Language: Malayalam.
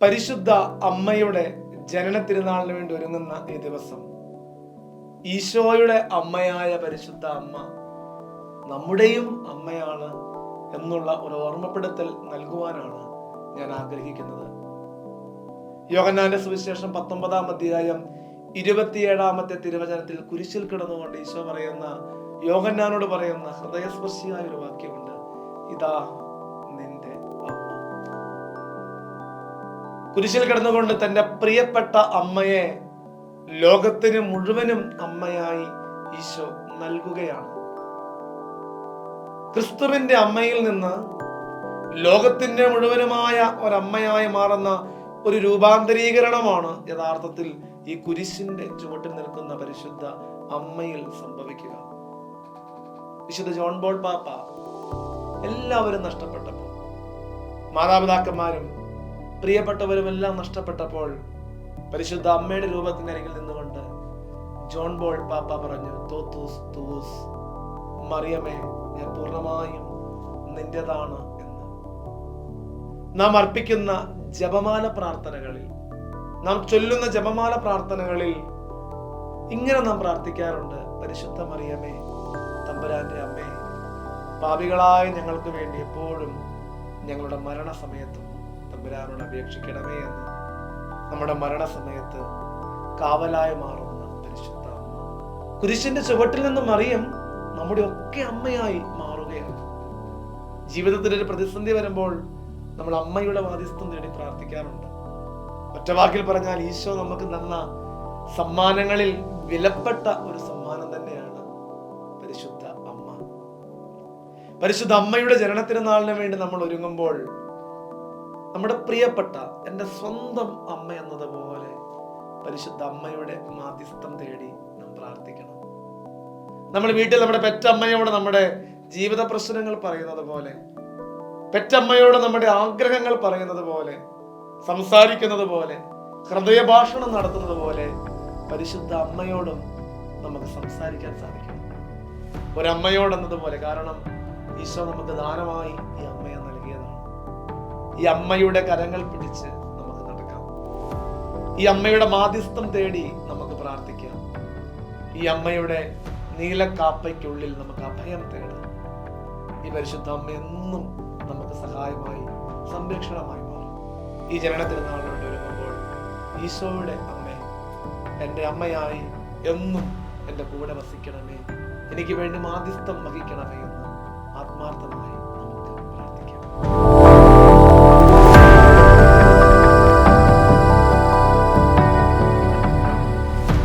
പരിശുദ്ധ അമ്മയുടെ ജനന തിരുനാളിന് വേണ്ടി ഒരുങ്ങുന്ന ഈ ദിവസം. ഈശോയുടെ അമ്മയായ പരിശുദ്ധ അമ്മ നമ്മുടെയും അമ്മയാണ് എന്നുള്ള ഒരു ഓർമ്മപ്പെടുത്തൽ നൽകുവാനാണ് ഞാൻ ആഗ്രഹിക്കുന്നത്. യോഗനാന്റെ സുവിശേഷം പത്തൊമ്പതാം അധ്യായം ഇരുപത്തിയേഴാമത്തെ തിരുവചനത്തിൽ കുരിശിൽ കിടന്നുകൊണ്ട് ഈശോ പറയുന്ന യോഗന്നാനോട് പറയുന്ന ഹൃദയസ്പർശിയായ ഒരു വാക്യമുണ്ട്. ഇതാ കുരിശിൽ കിടന്നുകൊണ്ട് തന്റെ പ്രിയപ്പെട്ട അമ്മയെ ലോകത്തിന് മുഴുവനും അമ്മയായി ഈശോ നൽകുകയാണ്. ക്രിസ്തുവിന്റെ അമ്മയിൽ നിന്ന് ലോകത്തിന്റെ മുഴുവനുമായ ഒരമ്മയായി മാറുന്ന ഒരു രൂപാന്തരീകരണമാണ് യഥാർത്ഥത്തിൽ ഈ കുരിശിന്റെ ചുവട്ടിൽ നിൽക്കുന്ന പരിശുദ്ധ അമ്മയിൽ സംഭവിക്കുക. വിശുദ്ധ ജോൺ ബോൾ പാപ്പ എല്ലാവരും നഷ്ടപ്പെട്ടപ്പോൾ മാതാപിതാക്കന്മാരും പ്രിയപ്പെട്ടവരും എല്ലാം നഷ്ടപ്പെട്ടപ്പോൾ പരിശുദ്ധ അമ്മയുടെ രൂപത്തിനരികിൽ നിന്നുകൊണ്ട് ജോൺ ബോൾ പാപ്പ പറഞ്ഞു തോത്തൂസ് തൂസ് മറിയമേ ഞാൻ പൂർണമായും നിന്റേതാണ് എന്ന്. നാം അർപ്പിക്കുന്ന ജപമാല പ്രാർത്ഥനകളിൽ നാം ചൊല്ലുന്ന ജപമാല പ്രാർത്ഥനകളിൽ ഇങ്ങനെ നാം പ്രാർത്ഥിക്കാറുണ്ട് പരിശുദ്ധ മറിയമേ തമ്പുരാന്റെ അമ്മേ പാപികളായ ഞങ്ങൾക്ക് വേണ്ടി എപ്പോഴും ഞങ്ങളുടെ മരണസമയത്തും തമ്പുരാനോട് അപേക്ഷിക്കണമേ എന്ന് നമ്മുടെ മരണസമയത്ത് കാവലായി മാറുന്ന പരിശുദ്ധ അമ്മ കുരിശിന്റെ ചുവട്ടിൽ നിന്ന് മറിയം നമ്മുടെ ഒക്കെ അമ്മയായി മാറുകയാണ്. ജീവിതത്തിൽ ഒരു പ്രതിസന്ധി വരുമ്പോൾ നമ്മൾ അമ്മയുടെ വാദിസ്ഥം തേടി പ്രാർത്ഥിക്കാറുണ്ട്. ഒറ്റ വാക്കിൽ പറഞ്ഞാൽ ഈശോ നമുക്ക് തന്ന സമ്മാനങ്ങളിൽ വിലപ്പെട്ട ഒരു സമ്മാനം തന്നെയാണ് പരിശുദ്ധ അമ്മ. പരിശുദ്ധ അമ്മയുടെ ജനനത്തിരുനാളിന് വേണ്ടി നമ്മൾ ഒരുങ്ങുമ്പോൾ നമ്മുടെ പ്രിയപ്പെട്ട എന്റെ സ്വന്തം അമ്മ എന്നതുപോലെ പരിശുദ്ധ അമ്മയുടെ മാധ്യസ്ഥം തേടി നാം പ്രാർത്ഥിക്കണം. നമ്മൾ വീട്ടിൽ നമ്മുടെ പെറ്റമ്മയോട് നമ്മുടെ ജീവിത പ്രശ്നങ്ങൾ പറയുന്നത് പോലെ പെറ്റമ്മയോട് നമ്മുടെ ആഗ്രഹങ്ങൾ പറയുന്നത് പോലെ സംസാരിക്കുന്നത് പോലെ ഹൃദയഭാഷണം നടത്തുന്നത് പോലെ പരിശുദ്ധ അമ്മയോടും നമുക്ക് സംസാരിക്കാൻ സാധിക്കണം. ഒരമ്മയോടെന്നതുപോലെ കാരണം ഈശോ നമുക്ക് ദാനമായി ഈ അമ്മയെ ഈ അമ്മയുടെ കരങ്ങൾ പിടിച്ച് നമുക്ക് നടക്കാം. ഈ അമ്മയുടെ മാധ്യസ്ഥം തേടി നമുക്ക് പ്രാർത്ഥിക്കാം. ഈ അമ്മയുടെ നീലക്കാപ്പയ്ക്കുള്ളിൽ നമുക്ക് അഭയം തേടാം. ഈ പരിശുദ്ധ അമ്മ എന്നും നമുക്ക് സഹായമായി സംരക്ഷണമായി മാറും. ഈ ജനന നാളുകൊണ്ട് ഈശോയുടെ അമ്മ എന്റെ അമ്മയായി എന്നും എന്റെ കൂടെ വസിക്കണമേ. എനിക്ക് വേണ്ടി മാധ്യസ്ഥം വഹിക്കണമേ എന്ന് ആത്മാർത്ഥമായി